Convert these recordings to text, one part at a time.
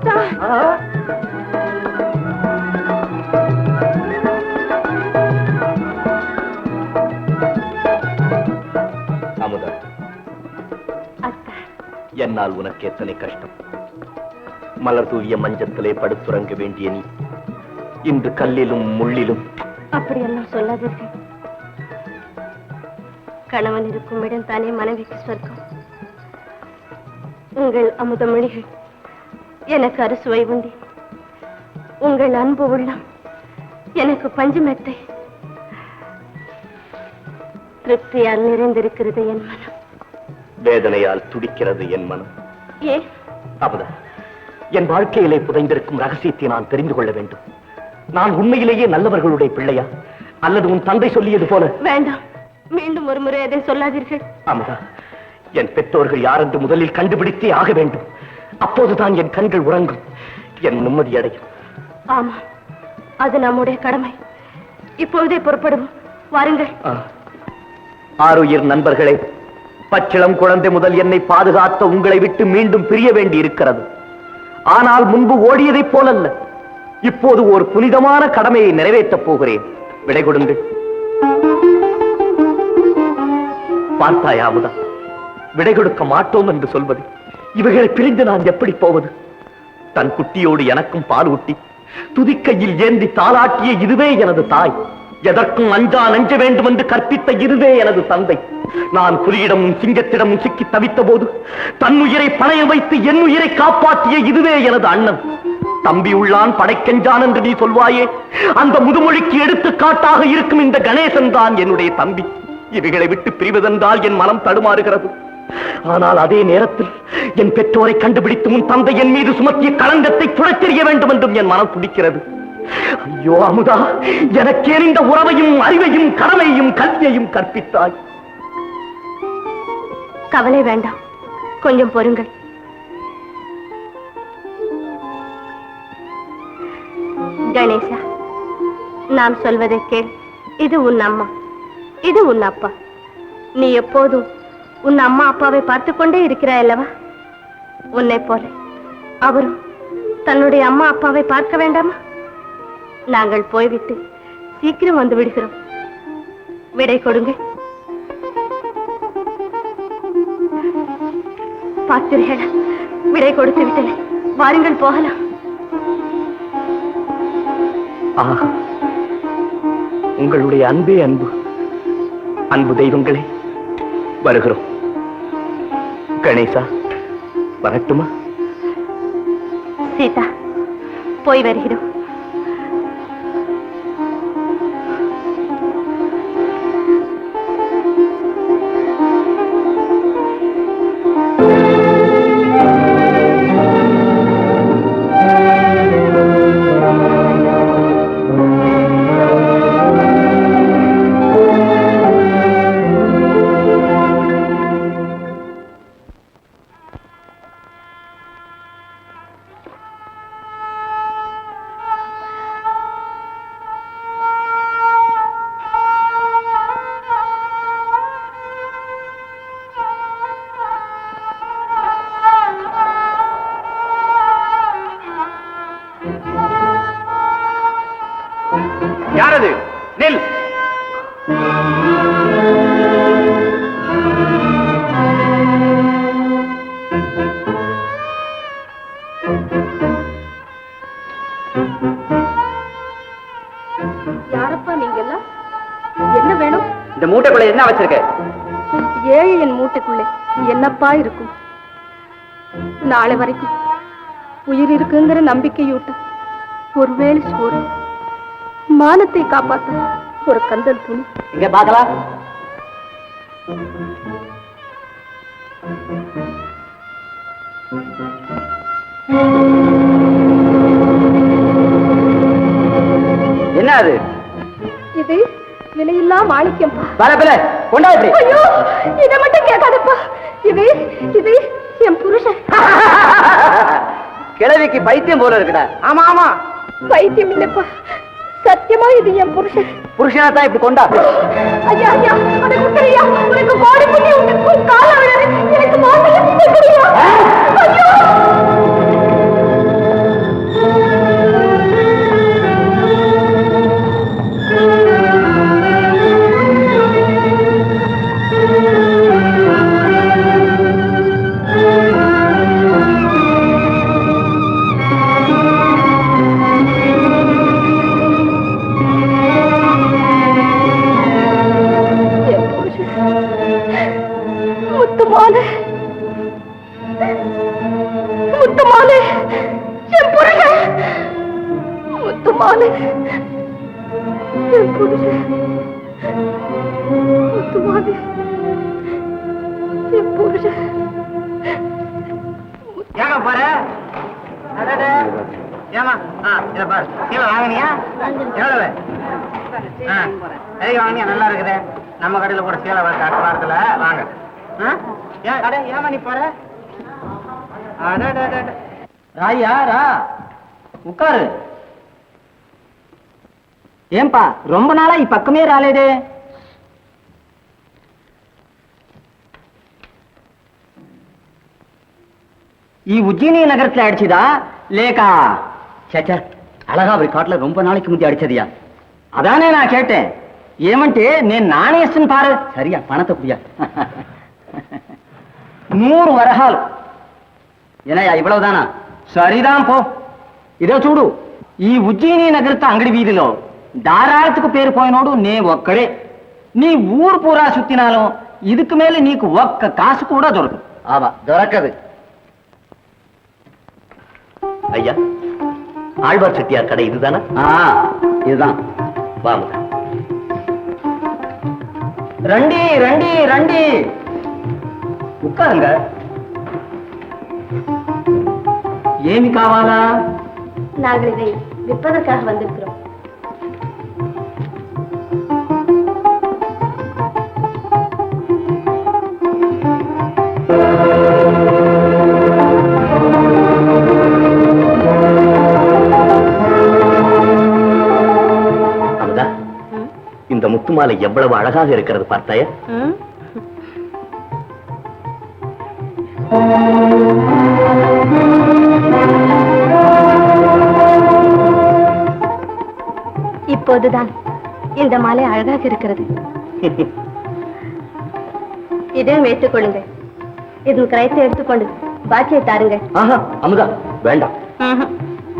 அத்தா. அமுதா அத்தா. என்னால் உனக்கு எத்தனை கஷ்டம்? மலர் தூவிய மஞ்சத்திலே படுத்துறங்க வேண்டிய நீ இன்று கல்லிலும் முள்ளிலும் அப்படியெல்லாம் சொல்லாதீர்கள். கணவன் இருக்கும் இடம் தானே மனைவிக்கு சொர்க்கம். உங்கள் அமுதமொழிகள் எனக்கு அறுசுவை உண்டி. உங்கள் அன்பு உள்ளம் எனக்கு பஞ்சு மெத்தை திருப்தியால் நிறைந்திருக்கிறது என் மனம். வேதனையால் துடிக்கிறது என் மனம். ஏன் அமுதா என் வாழ்க்கையிலே புதைந்திருக்கும் ரகசியத்தை நான் தெரிந்து கொள்ள வேண்டும். நான் உண்மையிலேயே நல்லவர்களுடைய பிள்ளையா? அல்லது உன் தந்தை சொல்லியது போல? வேண்டாம். மீண்டும் ஒரு முறை அதை சொல்லாதீர்கள். அமுதா என் பெற்றோர்கள் யாரென்று முதலில் கண்டுபிடித்தே ஆக வேண்டும். அப்போதுதான் என் கண்கள் உறங்கும். என் நிம்மதி அடையும். ஆமா அது நம்முடைய கடமை. இப்பொழுதே புறப்படும் வாருங்கள். ஆ. ஆருயிர் நண்பர்களே பச்சிளம் குழந்தை முதல் என்னை பாதுகாத்த உங்களை விட்டு மீண்டும் பிரிய வேண்டி இருக்கிறது ஆனால் முன்பு ஓடியதைப் போலல்ல. இப்போது ஒரு புனிதமான கடமையை நிறைவேற்றப் போகிறேன். விடை கொடுங்கள். பார்த்தாயாவதா விடை கொடுக்க மாட்டோம் என்று சொல்வது இவைகளை பிரிந்து நான் எப்படி போவது? தன் குட்டியோடு எனக்கும் பால் ஊட்டி துதிக்கையில் ஏந்தி தாளாட்டிய இதுவே எனது தாய். எதற்கும் அஞ்சா நஞ்ச வேண்டும் என்று கற்பித்த இதுவே எனது தந்தை. நான் புலியிடமும் சிங்கத்திடமும் சிக்கி தவித்த போது தன் உயிரை பணைய வைத்து என் உயிரை காப்பாற்றிய இதுவே எனது அண்ணன். தம்பி உள்ளான் படைக்கஞ்சான் என்று நீ சொல்வாயே அந்த முதுமொழிக்கு எடுத்துக்காட்டாக இருக்கும் இந்த கணேசன் தான் என்னுடைய தம்பி. இவைகளை விட்டு பிரிவதென்றால் என் மனம் தடுமாறுகிறது. ஆனால் அதே நேரத்தில் என் பெற்றோரை கண்டுபிடித்து உன் தந்தை என் மீது சுமத்திய களங்கத்தை துடைத்தெறிய வேண்டும் என்றும் என் மனம் துடிக்கிறது. ஐயோ அமுதா எனக்கே இந்த உறவையும் அறிவையும் கடமையையும் கல்வியையும் கற்பித்தாய். கவலை வேண்டாம். கொஞ்சம் பொறுங்கள். கணேசா நான் சொல்வதை கேள். இது உன் அம்மா. இது உன் அப்பா. நீ எப்போதும் உன் அம்மா அப்பாவை பார்த்து கொண்டே இருக்கிறாய் அல்லவா? உன்னை போல. அவரும் தன்னுடைய அம்மா அப்பாவை பார்க்க வேண்டாமா? நாங்கள் போய்விட்டு சீக்கிரம் வந்து விடுகிறோம். விடை கொடுங்கள். பார்த்தீர்களா விடை கொடுத்து விட்டேன். வாருங்கள் போகலாம். ஆஹா உங்களுடைய அன்பே அன்பு. அன்பு தெய்வங்களே வருகிறோம். கணேசா வரட்டுமா? சீதா போய் வருகிறோம். யாரது? நெல். யாரப்பா நீங்க எல்லாம் என்ன வேணும்? இந்த மூட்டைக்குள்ள என்ன வச்சிருக்க? ஏழையின் மூட்டைக்குள்ளே என்னப்பா இருக்கும்? நாளை வரைக்கும் உயிர் இருக்குங்கிற நம்பிக்கையூட்ட ஒருவேளை சோறு. மானத்தை காப்பாத்த ஒரு கந்தல் துணி. இங்க பாக்கலாம் என்ன அது? இது விலையில்லா மாணிக்கம்பா பல பல கொண்டா ஐயோ இதை மட்டும் கேட்காதப்பா. இது இது என் புருஷன். கிழவிக்கு பைத்தியம் போல இருக்குடா. ஆமா ஆமா. பைத்தியம் இல்லப்பா. சத்தியமா இது என் புருஷன்? புருஷனா தான் இப்படி கொண்டா? ஐயா ஐயா அதை குத்தறியா? உனக்கு கோடி புண்ணி உனக்கு கால விழாது எனக்கு குத்தறியா ஐயோ! ஏங்க போற? ஏமா ஆ இதை பாரு. கீழே வாங்கினியா? எவ்வளவு? ஆ வாங்கினியா? நல்லா இருக்குது. நம்ம கடையில கூட சீலை வர அடுத்த வாரத்தில். வாங்க. ஆ? அடே ஏமா நீ போற? ராயா ரா உட்காரு. ஏன்பா ரொம்ப நாளா இப்பக்கமே ராலேடே. ఈ உஜ்ஜினி நகரத்தில் அடிச்சுதா லேகா சேச்சா அழகா ஒரு காட்டில் ரொம்ப நாளைக்கு முந்தி அடிச்சதியா அதானே நான் கேட்டேன் ஏமன்ட்டு நீ நாணயஸ்டன் பாரு சரியா பணத்தை குடியா நூறு வரகால் என்னையா இவ்வளவுதானா சரிதான் పో ఇదో చూడు ఈ ఉజ్జయిని నగరత అంగడి వీధిలో దారాళతకు పేరుపోయినోడు నే ఒక్కడే నీ ఊరు పూరా సుత్తినాలో ఇదికి మేలు నీకు ఒక్క కాసు కూడా దొరకదు ఆవా దొరకదు ஐயா ஆழ்வார் செட்டியார் கடை இதுதானா? இதுதான். வாங்க ரண்டி ரண்டி ரண்டி. உட்காருங்க. ஏமி காவாலா நாகரிகை விற்பதற்காக வந்திருக்கிறோம். பூமாலை எவ்வளவு அழகாக இருக்கிறது பார்த்தாயா? இப்போதுதான் இந்த மாலை அழகாக இருக்கிறது. இதே வைத்துக் கொள்ளுங்கள். இதன் கிரயத்தை எடுத்துக்கொண்டு பாக்கியை தாருங்க வேண்டாம்.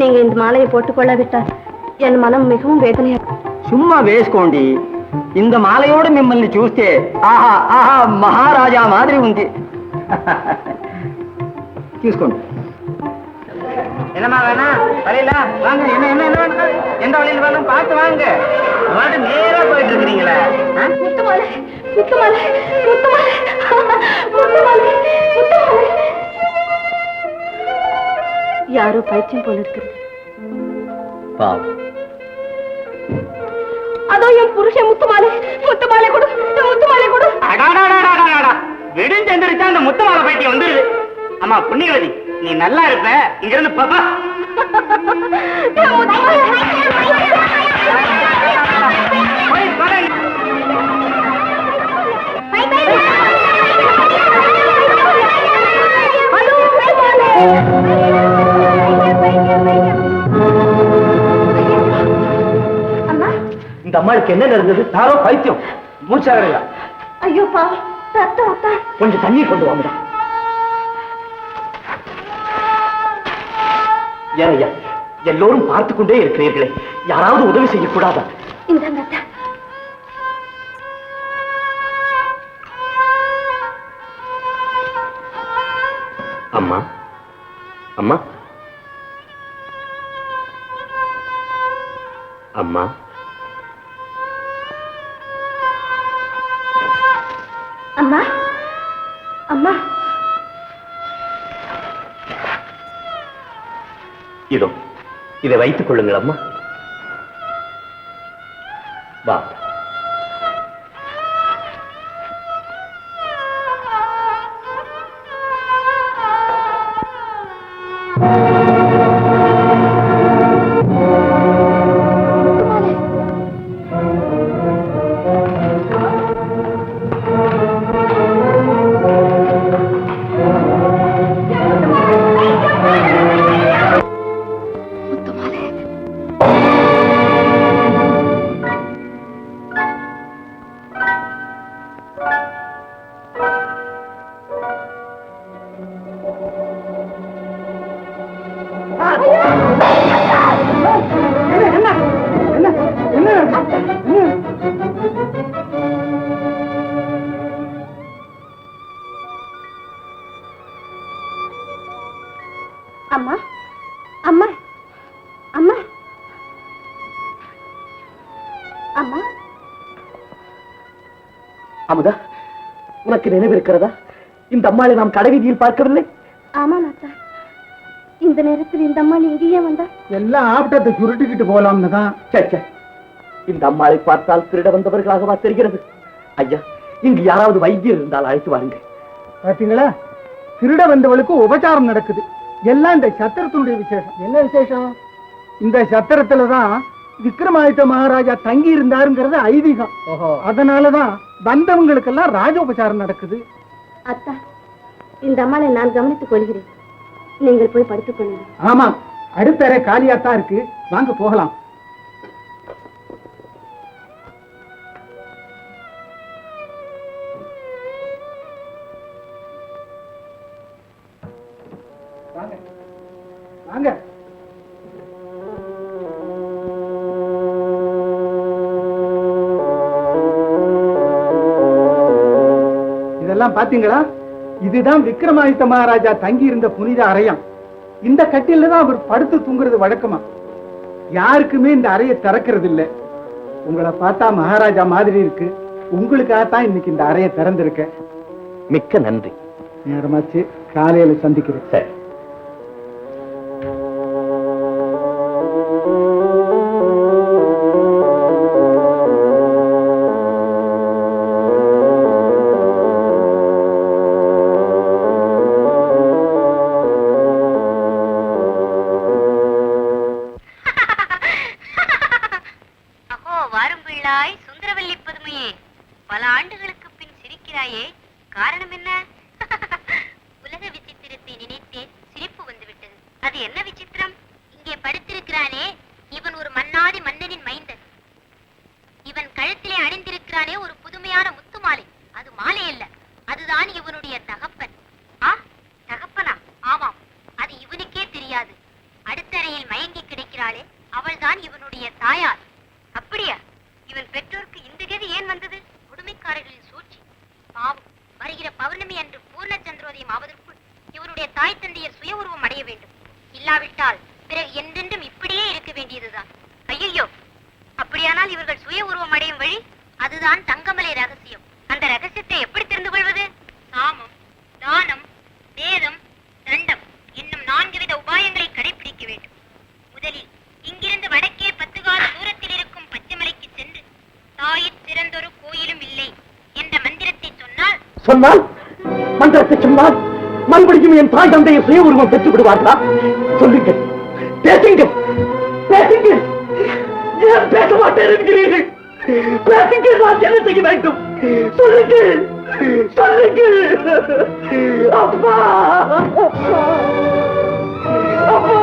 நீங்க இந்த மாலையை போட்டுக்கொள்ளாவிட்டால் என் மனம் மிகவும் வேதனையா சும்மா வேஸ்கோண்டி ఇంత మాలయోడు మిమ్మల్ని చూస్తే ఆహా ఆహా మహారాజా మాదిరి ఉంది తీసుకోండి என்னமா வேணா வழியில வாங்க என்ன என்ன என்ன வேணும் எந்த வழியில வேணும் பார்த்து வாங்க வாட்டு நேரா போயிட்டு இருக்கிறீங்களே முத்துமாலை முத்துமாலை முத்துமாலை முத்துமாலை முத்துமாலை யாரோ பைத்தியம் போல இருக்கிறது பாவம் அதோ என் புருஷன் முத்துமாலை முத்துமாலை கொடு முத்துமாலை கொடு. அந்த முத்து மாலை பைத்தியம் வந்துருது. அம்மா புண்ணியவதி நீ நல்லா இருப்ப. இங்க இருந்து பாப்பா முத்துமாலை. இந்த அம்மாளுக்கு என்ன நடந்தது? யாரோ பைத்தியம். மூச்சாகலையா ஐயோ பா ரத்தம் கொஞ்சம் தண்ணீர் கொண்டு வாங்கடா. ஏன் ஐயா எல்லோரும் பார்த்து கொண்டே இருக்கிறீர்களே. யாராவது உதவி செய்யக்கூடாதா? அம்மா அம்மா. அம்மா. இதோ இதை வைத்துக் கொள்ளுங்கள் அம்மா. வா. உனக்கு நினைவு இருக்கிறதா இந்த அம்மாளை நாம் கடைவீதியில் பார்க்கவில்லை? ஆமா மாத்தா இந்த நேரத்தில் இந்த அம்மா இங்கேயே வந்தா எல்லாம் ஆப்டத்தை சுருட்டிக்கிட்டு போலாம்னு தான். இந்த அம்மாளை பார்த்தால் திருட வந்தவர்களாகவா தெரிகிறது? ஐயா இங்கு யாராவது வைத்தியர் இருந்தால் அழைத்து வாருங்கள். பாத்தீங்களா? திருட வந்தவளுக்கு உபச்சாரம் நடக்குது. எல்லாம் இந்த சத்திரத்தினுடைய விசேஷம். என்ன விசேஷம்? இந்த சத்திரத்துல தான் விக்ரமாதித்த மகாராஜா தங்கி இருந்தாருங்கிறது ஐதீகம் அதனாலதான் வந்தவங்களுக்கெல்லாம் ராஜோபச்சாரம் நடக்குது. அத்தா இந்த அம்மாளை நான் கவனித்துக் கொள்கிறேன். நீங்கள் போய் படுத்துக் கொள்ளுங்கள். ஆமா அடுத்த அறை காலியாத்தான் இருக்கு. வாங்க போகலாம். வாங்க வாங்க. இதெல்லாம் பாத்தீங்களா? இதுதான் விக்ரமாதித்த மகாராஜா தங்கி இருந்த புனித அறையம். இந்த கட்டில தான் அவர் படுத்து தூங்குறது வழக்கமா? யாருக்குமே இந்த அறையை திறக்கிறது இல்ல உங்களை பார்த்தா மகாராஜா மாதிரி இருக்கு. உங்களுக்காகத்தான் இன்னைக்கு இந்த அறையை திறந்திருக்கேன். மிக்க நன்றி. நேரமாச்சு. காலையில சந்திக்கிறேன். நான் இவனுடைய தகப்பன் ஆ தகப்பனா ஆமாம் அது இவனுக்கே தெரியாது அடுத்த அறையில் மயங்கி கிடக்கிறாளே அவள்தான் இவனுடைய தாயார் அப்படியா இவன் பெற்றோருக்கு இந்த கதி ஏன் வந்தது கொடுமைக்காரர்களின் சூழ்ச்சி பாவம் வருகிற பௌர்ணமி அன்று பூர்ண சந்திரோதயம் ஆவதற்குள் இவனுடைய தாய் தந்தையர் சுய உருவம் அடைய வேண்டும் இல்லாவிட்டால் பிறகு என்றென்றும் இப்படியே இருக்க வேண்டியதுதான் ஐயோ அப்படியானால் இவர்கள் சுய உருவம் அடையும் வழி அதுதான் தங்கமலை ரகசியம் அந்த ரகசியத்தை எப்படி தெரிந்து கொள்வது சாமம் தானம் வேதம் தண்டம் என்னும் நான்கு வித உபாயங்களை கடைபிடிக்க வேண்டும் முதலில் இங்கிருந்து வடக்கே பத்து கால தூரத்தில் இருக்கும் பச்சைமலைக்கு சென்று தாயிற் சிறந்தொரு கோயிலும் இல்லை என்ற மந்திரத்தை சொன்னால் சொன்னால் மந்திரத்தை சொன்னால் மறுபடியும் என் தாய் தந்தையை சுய உருவம் பெற்றுக் விடுவார்களா? சொல்லுங்கள் பேசுங்கள் பேசுங்கள். ஏன் பேச மாட்டேன் என்கிறீர்கள்? பேசுங்கள் நான் என்ன செய்ய வேண்டும்? சொல்லுங்கள் சொல்லுங்கள். அப்பா. அப்பா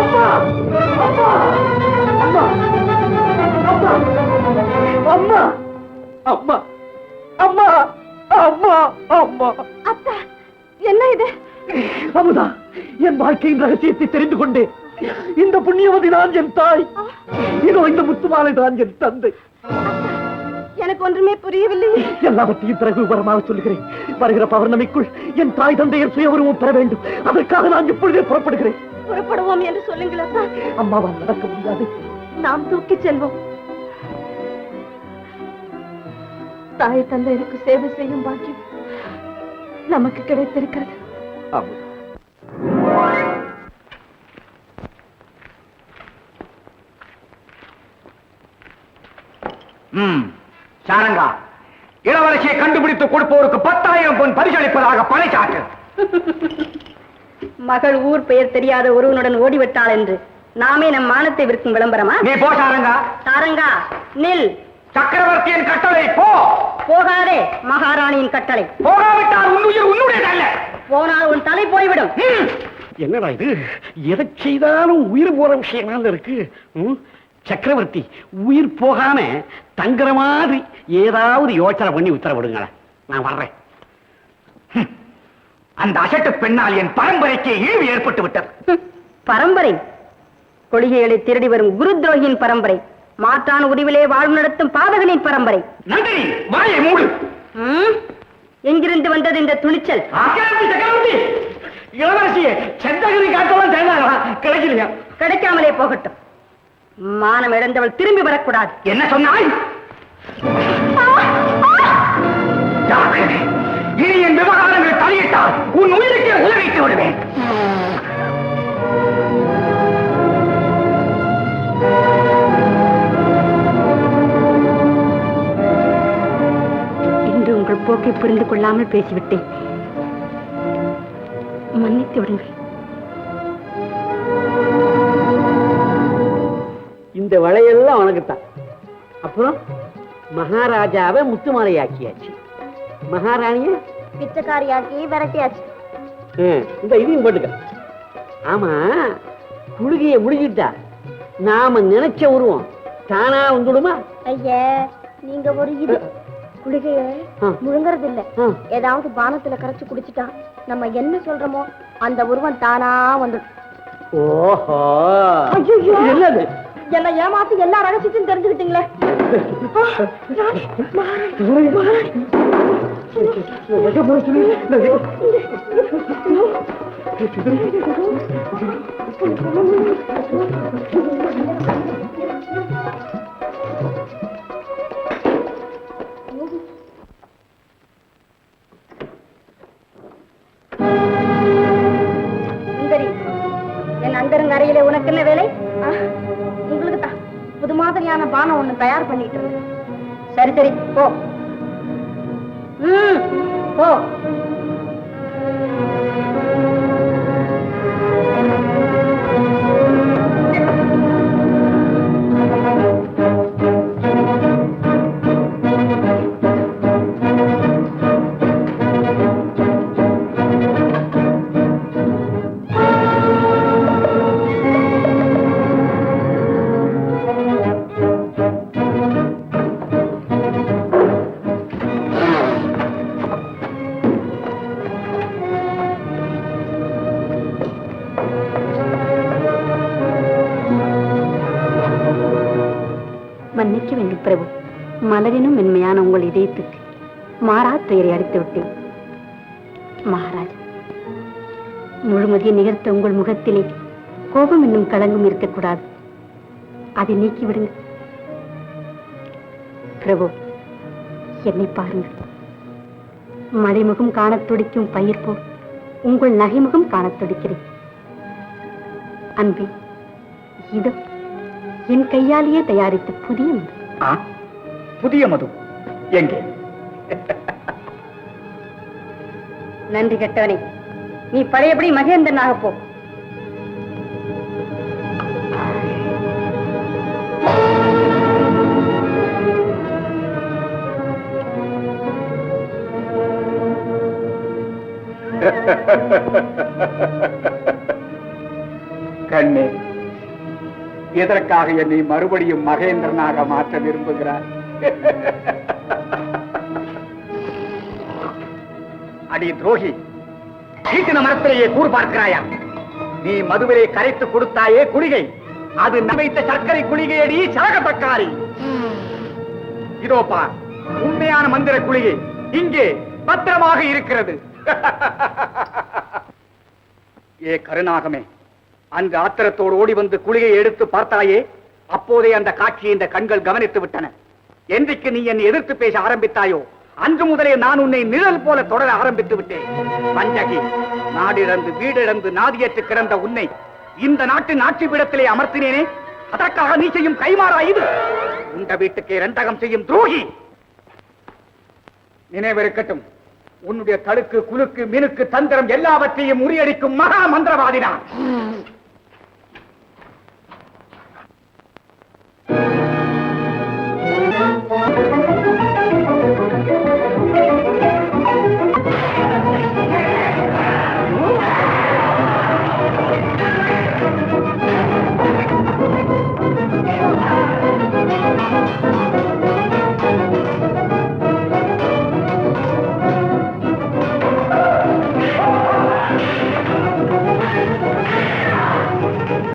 அப்பா அப்பா. அம்மா அம்மா அம்மா. அம்மா அம்மா. அம்மா அம்மா. அத்தா என்ன இது? அமுதா என் வாழ்க்கையின் ரகசியத்தை தெரிந்து கொண்டேன் இந்த புண்ணியவதி நான் என் தாய். இதோ இந்த முத்துமாலை தான் என் தந்தை. எனக்கு ஒன்றுமே புரியவில்லை. எல்லாவற்றையும் பிறகு விவரமாக சொல்லுகிறேன். வருகிற பௌர்ணமிக்குள் என் தாய் தந்தையர் சுய உருவம் பெற வேண்டும். அதற்காக நான் இப்பொழுதே புறப்படுகிறேன். புறப்படுவோம் என்று சொல்லுங்கள் அம்மாவால் நடக்க முடியாது. நாம் தூக்கி செல்வோம். தாய் தந்தையருக்கு சேவை செய்யும் பாக்கியம் நமக்கு கிடைத்திருக்கிறது. சாரங்கா இளவரசியை கண்டுபிடித்து கொடுப்போருக்கு பத்தாயிரம் பொன் பரிசளிப்பதாக பறைச்சாட்டு மகள் ஊர் பெயர் தெரியாத ஒருவனுடன் ஓடிவிட்டாள் என்று நாமே நம் மானத்தை விற்கும் விளம்பரமா? நீ போ சாரங்கா. தாரங்கா நில். சக்கரவர்த்தியின் கட்டளை போ. போகாதே மகாராணியின் கட்டளை. போகாவிட்டால் உன்னுயிர் உன்னுடையதல்ல. போனால் உன் தலை போய்விடும். என்னடா இது? எதை செய்தாலும் உயிர் போற விஷயமால இருக்கு? சக்கரவர்த்தி உயிர் போகாம தங்குற மாதிரி ஏதாவது யோசனை பண்ணி உத்தரவிடுங்களேன் நான் வர்றேன். அந்த அசட்டு பெண்ணால் என் பரம்பரைக்கு இழிவு ஏற்பட்டு விட்டது. பரம்பரை. கொள்கைகளை திருடி வரும் குரு துரோகியின் பரம்பரை. மாற்றான உருவிலே வாழ்வு நடத்தும் பாதகனின் பரம்பரை. நந்தினி வாயை மூடு? எங்கிருந்து வந்தது இந்த துணிச்சல்? இளவரசியே செந்தகதி காட்டெல்லாம் தேர்ந்தாங்களா கிடைக்கலையா? கிடைக்காமலே போகட்டும். மானம் இழந்தவள் திரும்பி வரக்கூடாது. என்ன சொன்னாய். இனி என் விவகாரங்களை தலையிட்டால் உன் உயிருக்கு உதவிட்டு விடுவேன். போக்கை புரிந்து கொள்ளாமல் பேசிவிட்டேன். மன்னித்து விடுங்கள். இந்த வளையெல்லாம் உனக்கு தான் அப்புறம் மகாராஜாவை முத்துமாலையாக்கியாச்சு. மகாராணிய? பிச்சைக்காரியாக்கி விரட்டியாச்சு. இந்த இதையும் போட்டுக்க. ஆமா குளிகைய முடிஞ்சிட்டா நாம நினைச்ச உருவம் தானா வந்துடுமா? ஐயா நீங்க ஒரு இது குளிகைய. முழுங்கறது இல்ல. ஏதாவது பானத்துல கரைச்சு குடிச்சிட்டா நம்ம என்ன சொல்றோமோ அந்த உருவம் தானா வந்துடும். ஓஹோ. என்னது? என்ன ஏமாத்தி எல்லா ரகசியத்தையும் தெரிஞ்சுக்கிட்டீங்களே. என் அந்தரங்க உனக்கு என்ன வேலை? உங்களுக்கு தான். புது மாதிரியான பானம் ஒண்ணு தயார் பண்ணிட்டு சரி சரி போ. ம் போ. மன்னிக்க வேண்டும் பிரபு மலரினும் மென்மையான உங்கள் இதயத்துக்கு மாறா துயரை அடித்து விட்டேன். மகாராஜ் முழுமதியை நிகழ்த்த உங்கள் முகத்திலே கோபம் என்னும் கலங்கும் இருக்கக்கூடாது. அதை நீக்கிவிடுங்க பிரபு என்னை பாருங்கள். மலைமுகம் காணத் துடிக்கும் பயிர் போல் உங்கள் நகைமுகம் காணத் துடிக்கிறேன். அன்பே இதோ என் கையாலேயே தயாரித்த புதிய மது. புதிய மது. எங்கே? நன்றி கெட்டவனே. நீ பழையபடி மகேந்திரனாக போ. கண்ணே எதற்காக என்னை மறுபடியும் மகேந்திரனாக மாற்ற விரும்புகிறார்? அடி துரோகி வீட்டின மரத்திலேயே கூர் பார்க்கிறாயா? நீ மதுவிலே கரைத்து கொடுத்தாயே குளிகை அது நமைத்த சர்க்கரை குளிகையடி சரகத்தக்காரி இதோ பார் உண்மையான மந்திர குளிகை இங்கே பத்திரமாக இருக்கிறது. ஏ கருணாகமே அங்கு ஆத்திரத்தோடு ஓடி வந்து குளியை எடுத்து பார்த்தாயே அப்போதே அந்த காட்சியை இந்த கண்கள் கவனித்து விட்டன. என்றைக்கு நீ என்னை எதிர்த்து பேச ஆரம்பித்தாயோ அன்று முதலே நான் உன்னை நிழல் போல தொடர ஆரம்பித்து விட்டேன். பஞ்சகி நாடிழந்து வீடிழந்து நாதியற்று கிடந்த உன்னை இந்த நாட்டின் ஆட்சி பீடத்திலே அமர்த்தினேனே அதற்காக நீ செய்யும் கைமாறா இது? உண்ட வீட்டுக்கே ரெண்டகம் செய்யும் துரோகி! நினைவிருக்கட்டும் உன்னுடைய தடுக்கு குலுக்கு மினுக்கு தந்திரம் எல்லாவற்றையும் முறியடிக்கும் மகா மந்திரவாதினான்